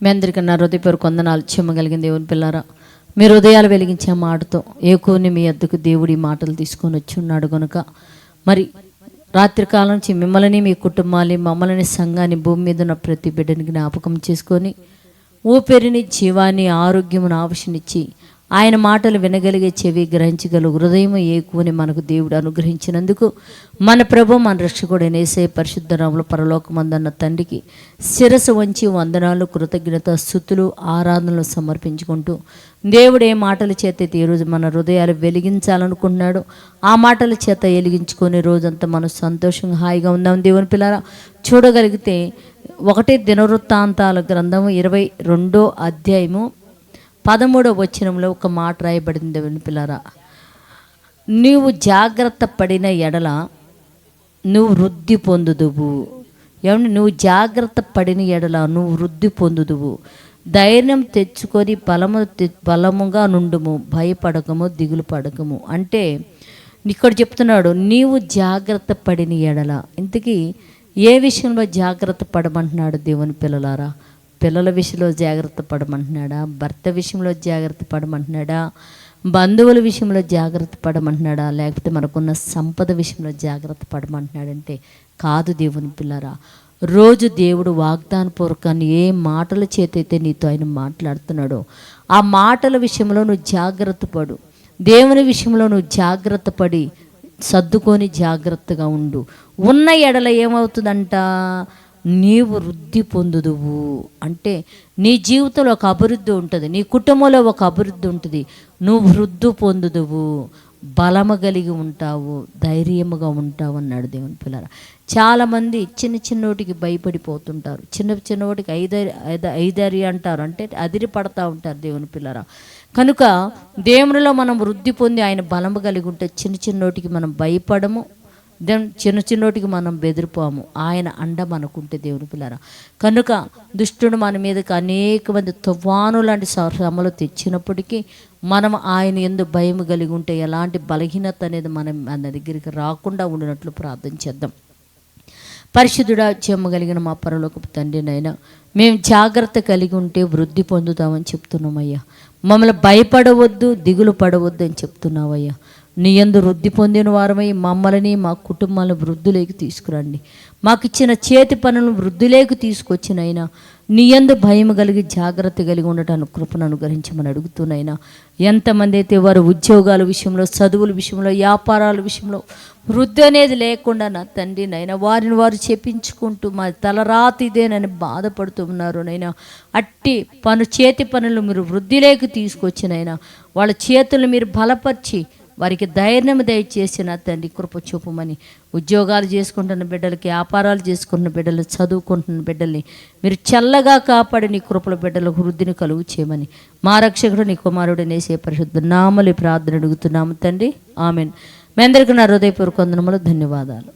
మీ అందరికీ నా హృదయపూర్వక కొందనాలు చెమ్మగలిగిన దేవుని పిల్లారా మీ హృదయాలు వెలిగించే మాటతో ఏకోని మీ అద్దకు దేవుడి మాటలు తీసుకొని వచ్చి ఉన్నాడు కనుక మరి రాత్రికాలం నుంచి మిమ్మల్ని మీ కుటుంబాన్ని మమ్మల్ని సంఘాన్ని భూమి మీద ఉన్న ప్రతి బిడ్డని జ్ఞాపకం చేసుకొని ఊపిరిని జీవాన్ని ఆరోగ్యమును ఆవశనిచ్చి ఆయన మాటలు వినగలిగే చెవి గ్రహించగల హృదయం ఏకువని మనకు దేవుడు అనుగ్రహించినందుకు మన ప్రభు మన రక్షకుడు నేసే పరిశుద్ధ రాముల పరలోకమందన్న తండ్రికి శిరసు వంచి వందనాలు కృతజ్ఞత స్థుతులు ఆరాధనలు సమర్పించుకుంటూ దేవుడు ఏ మాటల చేత అయితే ఈరోజు మన హృదయాలు వెలిగించాలనుకుంటున్నాడు ఆ మాటల చేత వెలిగించుకొని రోజంతా మనం సంతోషంగా హాయిగా ఉందాం. దేవుని పిల్లల చూడగలిగితే ఒకటే దినవృత్తాంతాల గ్రంథము ఇరవై రెండో అధ్యాయము పదమూడవ వచనంలో ఒక మాట రాయబడింది దేవుని పిల్లరా. నీవు జాగ్రత్త పడిన ఎడల నువ్వు వృద్ధి పొందుదువు. ఏమంటే నువ్వు జాగ్రత్త పడిన ఎడల నువ్వు వృద్ధి పొందుదువు. ధైర్యం తెచ్చుకొని బలము తె- బలముగా నుండుము భయపడకము దిగులు పడకము. అంటే ఇక్కడ చెప్తున్నాడు నీవు జాగ్రత్త పడిన ఎడల. ఇంతకీ ఏ విషయంలో జాగ్రత్త పడమంటున్నాడు దేవుని పిల్లలారా? పిల్లల విషయంలో జాగ్రత్త పడమంటున్నాడా? భర్త విషయంలో జాగ్రత్త పడమంటున్నాడా? బంధువుల విషయంలో జాగ్రత్త పడమంటున్నాడా? లేకపోతే మనకున్న సంపద విషయంలో జాగ్రత్త పడమంటున్నాడంటే కాదు దేవుని పిల్లరా. రోజు దేవుడు వాగ్దాన పూర్వకాన్ని ఏ మాటల చేతైతే నీతో ఆయన మాట్లాడుతున్నాడో ఆ మాటల విషయంలో నువ్వు జాగ్రత్త పడు. దేవుని విషయంలో నువ్వు జాగ్రత్త పడి సర్దుకొని జాగ్రత్తగా ఉండు. ఉన్న ఎడల ఏమవుతుందంట? నీవు వృద్ధి పొందుదువు. అంటే నీ జీవితంలో ఒక అభివృద్ధి ఉంటుంది నీ కుటుంబంలో ఒక అభివృద్ధి ఉంటుంది. నువ్వు వృద్ధి పొందుదువు బలము కలిగి ఉంటావు ధైర్యముగా ఉంటావు అన్నాడు దేవుని పిల్లల చాలామంది చిన్న చిన్నోటికి భయపడిపోతుంటారు. చిన్న చిన్నోటికి ఐదరి ఐద ఐదరి అంటారు. అంటే అదిరి పడతా ఉంటారు దేవుని పిల్లరా. కనుక దేవునిలో మనం వృద్ధి పొంది ఆయన బలము కలిగి ఉంటే చిన్న చిన్నోటికి మనం భయపడము దెన్ చిన్న చిన్నోటికి మనం బెదిరిపోము. ఆయన అండ మనకుంటే దేవుని పిల్లరా. కనుక దుష్టుడు మన మీదకి అనేక మంది తుఫాను లాంటి శ్రమలు తెచ్చినప్పటికీ మనం ఆయన ఎందు భయం కలిగి ఉంటే ఎలాంటి బలహీనత అనేది మనం మన దగ్గరికి రాకుండా ఉండినట్లు ప్రార్థన చేద్దాం. పరిశుద్ధుడా చెమ్మగలిగిన మా పరలోకపు తండ్రి నైనా మేము జాగ్రత్త కలిగి ఉంటే వృద్ధి పొందుతామని చెప్తున్నామయ్యా. మమ్మల్ని భయపడవద్దు దిగులు పడవద్దు అని చెప్తున్నావయ్యా. నీ వృద్ధి పొందిన వారమై మమ్మల్ని మా కుటుంబాలను వృద్ధులేకి తీసుకురండి. మాకు ఇచ్చిన చేతి పనులను వృద్ధులేకి తీసుకొచ్చినైనా నీ యందు భయం కలిగి జాగ్రత్త కలిగి ఉండటానికి కృపను అనుగ్రహించమని అడుగుతున్నాయినా. ఎంతమంది అయితే వారు ఉద్యోగాల విషయంలో చదువుల విషయంలో వ్యాపారాల విషయంలో వృద్ధి అనేది లేకుండా నా తండ్రి నైనా వారిని వారు చెప్పించుకుంటూ మా తలరాతి ఇదేనని బాధపడుతూ ఉన్నారు నైనా అట్టి పను చేతి పనులు మీరు వృద్ధిలోకి తీసుకొచ్చినైనా వాళ్ళ చేతులు మీరు బలపరిచి వారికి ధైర్యం దయచేసి తండ్రి కృప చూపమని ఉద్యోగాలు చేసుకుంటున్న బిడ్డలకి వ్యాపారాలు చేసుకుంటున్న బిడ్డలు చదువుకుంటున్న బిడ్డల్ని మీరు చల్లగా కాపాడి నీ కృపల బిడ్డలకు వృద్ధిని కలుగు చేయమని మా రక్షకుడు నీ కుమారుడు నేసే పరిశుద్ధ నామలి ప్రార్థన అడుగుతున్నాము తండ్రి. ఆమెన్. మీ అందరికీ నా హృదయపూర్వక వందనములు ధన్యవాదాలు.